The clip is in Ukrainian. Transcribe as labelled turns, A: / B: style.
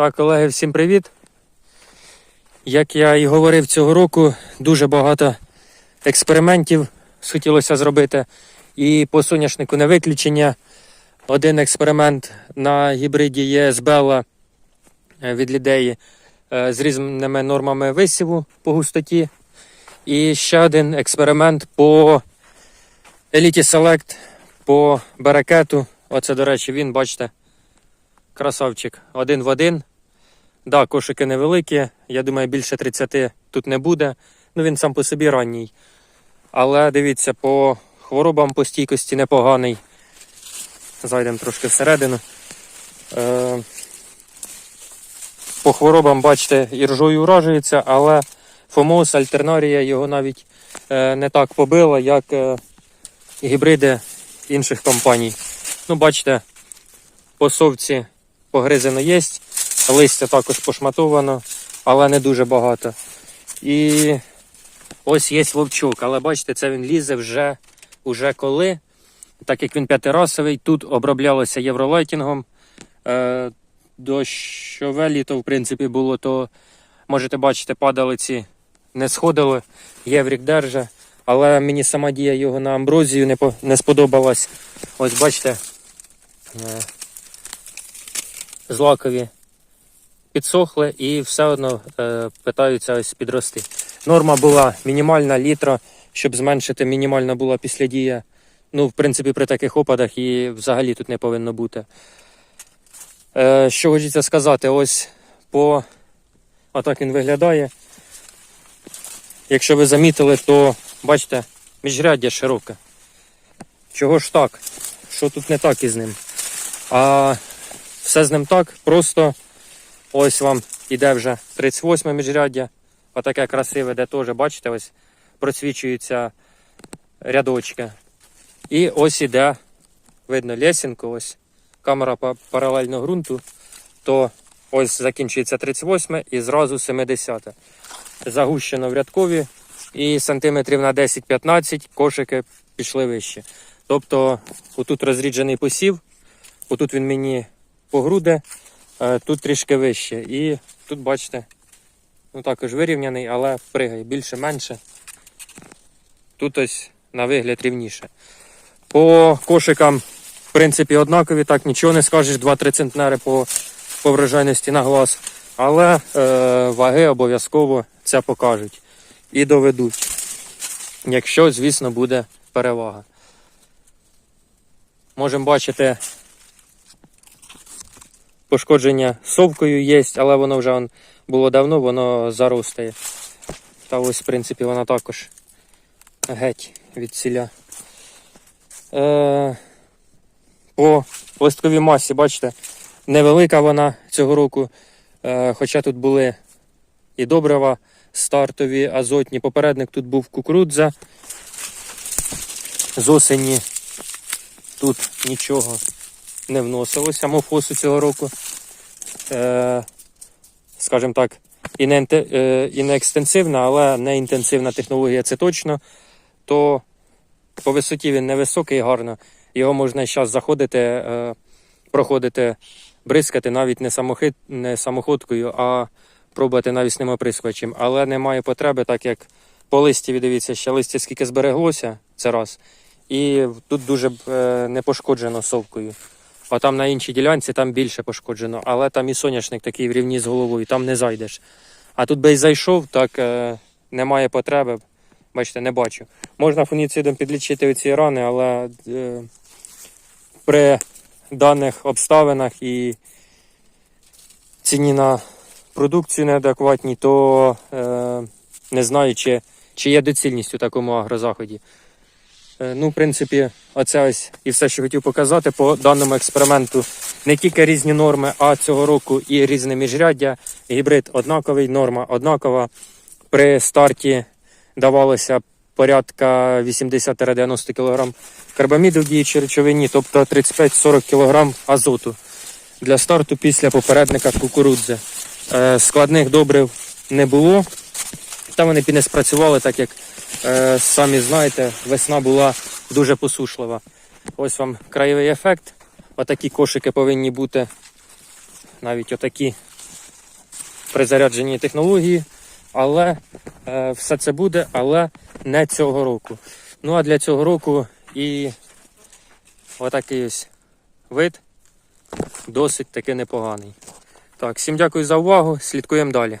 A: Так, колеги, всім привіт. Як я і говорив цього року, дуже багато експериментів хотілося зробити. І по соняшнику не виключення. Один експеримент на гібриді є з Белла е, від лідеї е, з різними нормами висіву по густоті. І ще один експеримент по Elite Select, по берекету. Оце, до речі, він, бачите, красавчик один в один. Да, кошики невеликі, я думаю, більше 30 тут не буде. Ну він сам по собі ранній. Але дивіться, по хворобам по стійкості непоганий. Зайдемо трошки всередину. Е, по хворобам, бачите, іржою уражується, але Фомос, альтернарія його навіть е, не так побила, як е, гібриди інших компаній. Ну, бачите, по совці погризено є, листя також пошматовано, але не дуже багато. І ось є вовчок, але бачите, це він лізе вже, уже коли. Так як він п'ятирасовий, тут оброблялося євролайтінгом. Е, дощове літо, в принципі, було, то можете бачити, падалиці не сходили, єврік держа. Але мені сама дія його на амброзію не, по- не сподобалась. Ось бачите, е, злакові підсохли і все одно е, питаються ось підрости. Норма була мінімальна літра, щоб зменшити, мінімальна була післядія. Ну, в принципі, при таких опадах і взагалі тут не повинно бути. Е, що хочеться сказати, ось по отак він виглядає. Якщо ви замітили, то бачите, міжряддя широке. Чого ж так? Що тут не так із ним? А все з ним так, просто ось вам іде вже 38 міжряддя. Отаке красиве, де теж, бачите, ось просвічуються рядочки. І ось іде, видно, лесінку, ось камера па- паралельно ґрунту, то ось закінчується 38 і зразу 70. Загущено в рядкові і сантиметрів на 10-15 кошики пішли вище. Тобто, отут розріджений посів, отут він мені по груди, е, тут трішки вище. І тут, бачите, ну також вирівняний, але пригає більше-менше. Тут ось на вигляд рівніше. По кошикам, в принципі, однакові, так нічого не скажеш, 2-3 центнери по, по врожайності на глаз. Але е, ваги обов'язково це покажуть і доведуть. Якщо, звісно, буде перевага. Можемо бачити, пошкодження совкою є, але воно вже он, було давно, воно заростає. Та ось, в принципі, вона також геть від ціля. Е, по листковій масі, бачите, невелика вона цього року. Е, хоча тут були і добрива стартові, азотні. Попередник тут був кукурудза. З осені тут нічого не вносилося мовфосу цього року. Е, скажімо так, і не, е, і не екстенсивна, але не інтенсивна технологія це точно. То по висоті він невисокий гарно. Його можна зараз заходити, е, проходити, бризкати навіть не, самохит, не самоходкою, а пробувати навісним оприскувачем. Але немає потреби, так як по листі, дивіться, ще листя скільки збереглося, це раз. І тут дуже е, не пошкоджено совкою. А там на іншій ділянці там більше пошкоджено, але там і соняшник такий в рівні з головою, там не зайдеш. А тут би й зайшов, так е, немає потреби. Бачите, не бачу. Можна фуніцидом підлічити оці рани, але е, при даних обставинах і ціні на продукцію неадекватній, то е, не знаю, чи, чи є доцільність у такому агрозаході. Е, ну, в принципі, оце ось і все, що хотів показати по даному експерименту. Не тільки різні норми, а цього року і різне міжряддя. Гібрид однаковий, норма однакова. При старті давалося порядка 80-90 кг карбаміду в діючій речовині, тобто 35-40 кг азоту для старту після попередника кукурудзи. Е, Складних добрив не було. Та вони не спрацювали, так як самі знаєте, весна була дуже посушлива. Ось вам краєвий ефект. Отакі кошики повинні бути. Навіть отакі при зарядженні технології, але е, все це буде, але не цього року. Ну а для цього року і отакий ось вид досить таки непоганий. Так, всім дякую за увагу. Слідкуємо далі.